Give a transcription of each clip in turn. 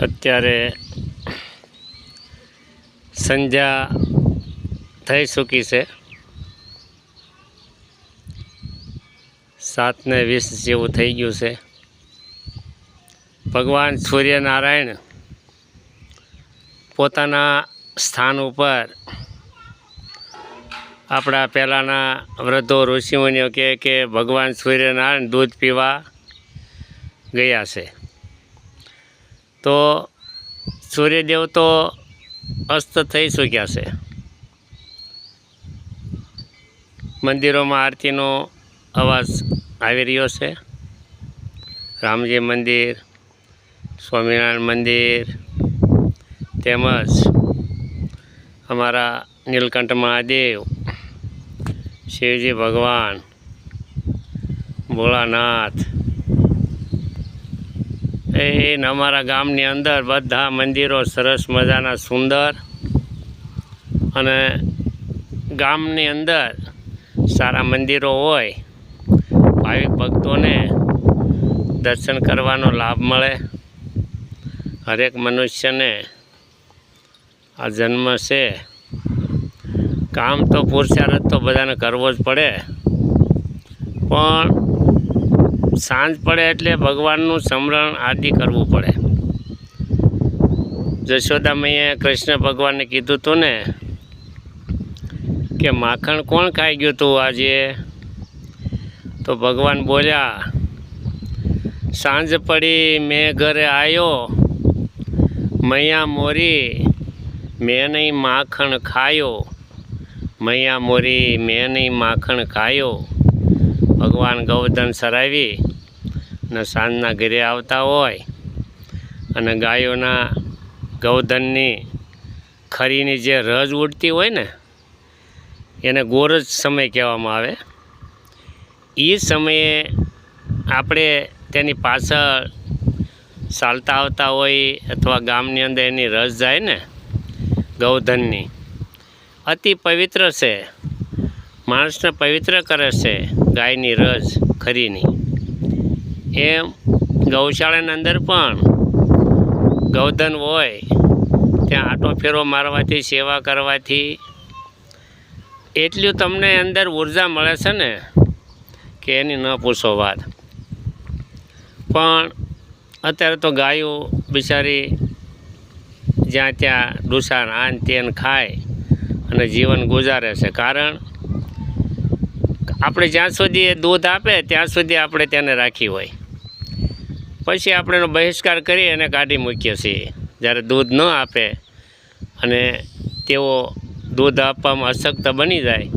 અત્યારે સંધ્યા થઈ ચૂકી છે. સાતને વીસ જેવું થઈ ગયું છે. ભગવાન સૂર્યનારાયણ પોતાના સ્થાન ઉપર આપણા પહેલાંના વૃદ્ધો, ઋષિમુનિઓ કહે કે ભગવાન સૂર્યનારાયણ દૂધ પીવા ગયા છે. તો સૂર્યદેવ તો અસ્ત થઈ ચૂક્યા છે. મંદિરોમાં આરતીનો અવાજ આવી રહ્યો છે. રામજી મંદિર, સ્વામિનારાયણ મંદિર તેમજ અમારા નીલકંઠ મહાદેવ, શિવજી ભગવાન, ભોળાનાથ એ અમારા ગામની અંદર બધા મંદિરો સરસ મજાના સુંદર અને ગામની અંદર સારા મંદિરો હોય, ભાવિક ભક્તોને દર્શન કરવાનો લાભ મળે. હરેક મનુષ્યને આ જન્મ છે. કામ તો પુરુષાર્થ તો બધાને કરવો જ પડે. પણ સાંજ પડે એટલે ભગવાનનું સમરણ આદિ કરવું પડે. જશોદા મૈયાએ કૃષ્ણ ભગવાનને કીધું હતું ને કે માખણ કોણ ખાઈ ગયું તું આજે? તો ભગવાન બોલ્યા, સાંજ પડી, મેં ઘરે આવ્યો મૈયા મોરી, મેં નહીં માખણ ખાયો. મૈયા મોરી, મેં નહીં માખણ ખાયો. ભગવાન ગૌધન સરાવી ને સાંજના ઘરે આવતા હોય અને ગાયોના ગૌધનની ખરીની જે રજ ઉડતી હોય ને, એને ગોરજ સમય કહેવામાં આવે. એ સમયે આપણે તેની પાછળ ચાલતા આવતા હોય અથવા ગામની અંદર એની રસ જાય ને ગૌધનની અતિ પવિત્ર છે. માણસને પવિત્ર કરે છે. ગાયની રસ ખરીની. એમ ગૌશાળાની અંદર પણ ગૌધન હોય, ત્યાં આટો ફેરો મારવાથી, સેવા કરવાથી એટલું તમને અંદર ઊર્જા મળે છે ને કે એની ન પૂછો વાત. પણ અત્યારે તો ગાયો બિચારી જ્યાં ત્યાં ડુસાન આન તેન ખાય અને જીવન ગુજારે છે. કારણ આપણે જ્યાં સુધી એ દૂધ આપે, ત્યાં સુધી આપણે તેને રાખી હોય. પછી આપણે એનો બહિષ્કાર કરી અને કાઢી મૂકીએ છીએ. જ્યારે દૂધ ન આપે અને તેઓ દૂધ આપવામાં અશક્ત બની જાય,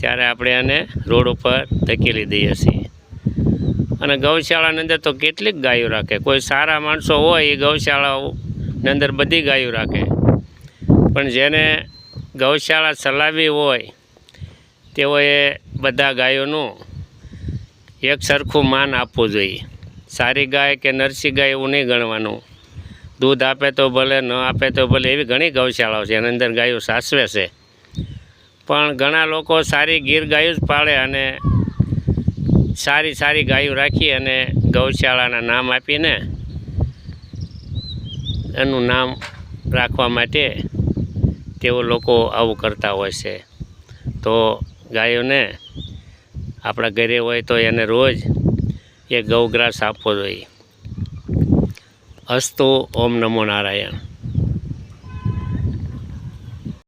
ત્યારે આપણે એને રોડ ઉપર ધકેલી દઈએ છીએ. અને ગૌશાળાની અંદર તો કેટલીક ગાયો રાખે. કોઈ સારા માણસો હોય, એ ગૌશાળાઓની અંદર બધી ગાયો રાખે. પણ જેને ગૌશાળા ચલાવવી હોય, તેઓએ બધા ગાયોનું એક સરખું માન આપવું જોઈએ. સારી ગાય કે નરસી ગાય એવું નહીં ગણવાનું. દૂધ આપે તો ભલે, ન આપે તો ભલે, એવી ઘણી ગૌશાળાઓ છે, એની અંદર ગાયો સાસવે છે. પણ ઘણા લોકો સારી ગીર ગાયો જ પાળે અને સારી સારી ગાયો રાખી અને ગૌશાળાના નામ આપીને એનું નામ રાખવા માટે તેઓ લોકો આવું કરતા હોય છે. તો ગાયોને આપણા ઘરે હોય તો એને રોજ એ ગૌગ્રાસ આપવો જોઈએ. અસ્તુ ઓમ નમો નારાયણ.